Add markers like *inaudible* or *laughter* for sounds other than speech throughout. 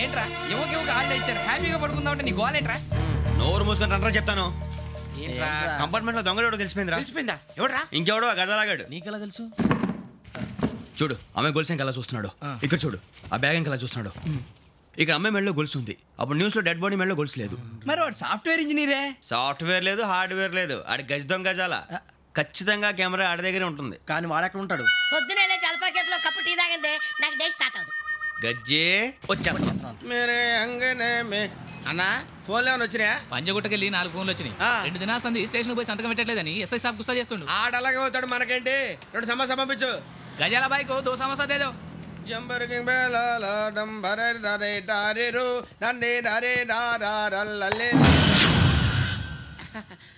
ఏంట్రా? ఎవరికి ఎవరికి ఆర్డర్ ఇచ్చారు? హ్యాపీగా పడుకుందామంటే నీ గోలేంట్రా నోరు మూసుకొని రండ్రా చెప్తాను. కంపార్ట్మెంట్లో దొంగడు తెలిసిపోయిందిరా తెలిసిపోయిందా ఎవడ్రా? ఇంకెవడో గదలాగాడు. నీకెలా తెలుసు? చూడు అమ్మాయి గొలుసు ఇంకా చూస్తున్నాడు. ఇక్కడ చూడు ఆ బ్యాగ్ ఇంకా చూస్తున్నాడు. ఇక అమ్మాయి మెడలో గొలుసు ఉంది. అప్పుడు న్యూస్లో డెడ్ బాడీ మెడలో గొలుసు లేదు. మరి వాడు సాఫ్ట్వేర్ ఇంజనీరే సాఫ్ట్వేర్ లేదు హార్డ్వేర్ లేదు. ఆడి గజ దొంగ దొంగజాల ఖచ్చితంగా కెమెరా ఆడి దగ్గరే ఉంటుంది. కానీ వాడెక్కడ ఉంటాడు? పొద్దునే లేచి అల్పా కేఫ్లో కప్పు టీ తాగండి నాకు డే స్టార్ట్ అవుతుంది గజ్జే వచ్చా మేరే అంగనే మే. అన్నా ఫోన్లో ఏమైనా వచ్చినాయా? పంజగుట్టకెళ్ళి నాలుగు ఫోన్లు వచ్చినాయి. ఆ. రెండు దినాల సంది స్టేషన్ పోయి సంతకం పెట్టలేదని ఎస్ఐ సాబ్ గుస్తా చేస్తుండు. ఆడలాగే పోతాడు మనకేంటి? రెండు సమస్య పంపించు. గజాల బైక్ దో సమస్య దేదో జంబరకింగ్ బేలాల డంబర నరే డారెరు నన్నే నరే *laughs*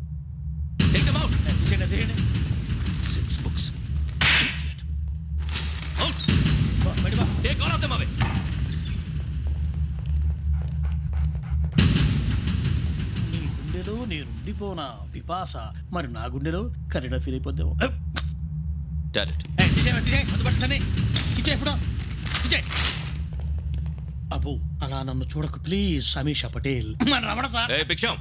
take all of them away నీ గుండెలో నేను ఉండిపోనా పిపాస మరి నా గుండెలో కరీడా ఫీల్ అయిపోద్దాము డారెక్ట్ అబ్బో అలా నన్ను చూడకు ప్లీజ్ సమీషా పటేల్ మన రమణ సార్ ఏ భిక్షం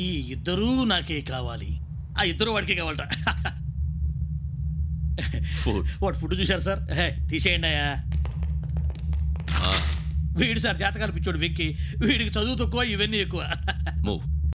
ఈ ఇద్దరూ నాకే కావాలి ఆ ఇద్దరు వాడికే కావాలట ఫుడ్ వాడు ఫుడ్ చూశారు సార్? హే, తీసేయండి అయ్యా. వీడు సార్ జాతకాలు పిచ్చోడు వెక్కి. వీడికి చదువు తక్కువ ఇవన్నీ ఎక్కువ. మూవ్